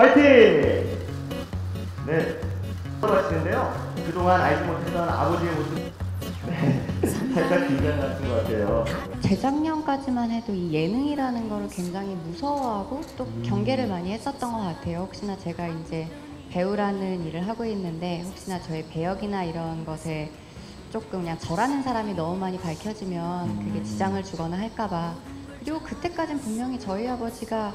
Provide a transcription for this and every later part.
화이팅! 네. 하시는데요. 그동안 알지 못했던 아버지의 모습. 네. 살짝 긴장 같은 것 같아요. 재작년까지만 해도 이 예능이라는 거를 굉장히 무서워하고 또 음. 경계를 많이 했었던 것 같아요. 혹시나 제가 이제 배우라는 일을 하고 있는데 혹시나 저의 배역이나 이런 것에 조금 그냥 저라는 사람이 너무 많이 밝혀지면 그게 음. 지장을 주거나 할까봐 그리고 그때까진 분명히 저희 아버지가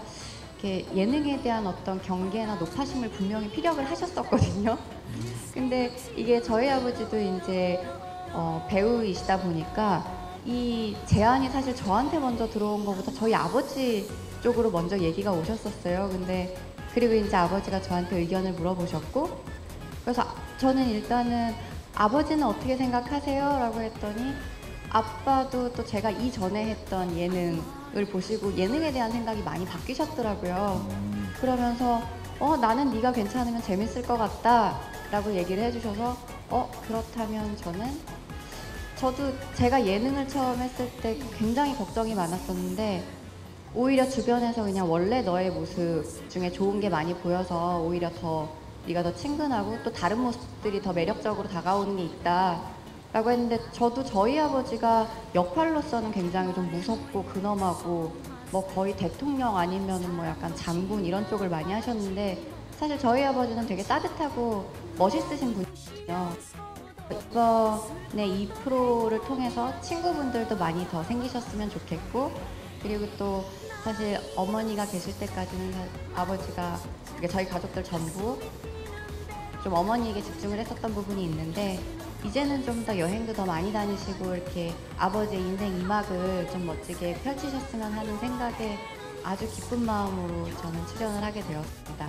이렇게 예능에 대한 어떤 경계나 노파심을 분명히 피력을 하셨었거든요. 근데 이게 저희 아버지도 이제 어, 배우이시다 보니까 이 제안이 사실 저한테 먼저 들어온 것보다 저희 아버지 쪽으로 먼저 얘기가 오셨었어요. 근데 그리고 이제 아버지가 저한테 의견을 물어보셨고 그래서 저는 일단은 아버지는 어떻게 생각하세요? 라고 했더니 아빠도 또 제가 이전에 했던 예능 을 보시고 예능에 대한 생각이 많이 바뀌셨더라고요. 그러면서 어 나는 네가 괜찮으면 재밌을 것 같다 라고 얘기를 해주셔서 어 그렇다면 저는 저도 제가 예능을 처음 했을 때 굉장히 걱정이 많았었는데 오히려 주변에서 그냥 원래 너의 모습 중에 좋은 게 많이 보여서 오히려 더 네가 더 친근하고 또 다른 모습들이 더 매력적으로 다가오는 게 있다 라고 했는데 저도 저희 아버지가 역할로서는 굉장히 좀 무섭고 근엄하고 뭐 거의 대통령 아니면은 뭐 약간 장군 이런 쪽을 많이 하셨는데 사실 저희 아버지는 되게 따뜻하고 멋있으신 분이에요. 이번에 이 프로를 통해서 친구분들도 많이 더 생기셨으면 좋겠고 그리고 또 사실 어머니가 계실 때까지는 사- 아버지가 저희 가족들 전부 좀 어머니에게 집중을 했었던 부분이 있는데 이제는 좀 더 여행도 더 많이 다니시고 이렇게 아버지의 인생 이막을 좀 멋지게 펼치셨으면 하는 생각에 아주 기쁜 마음으로 저는 출연을 하게 되었습니다.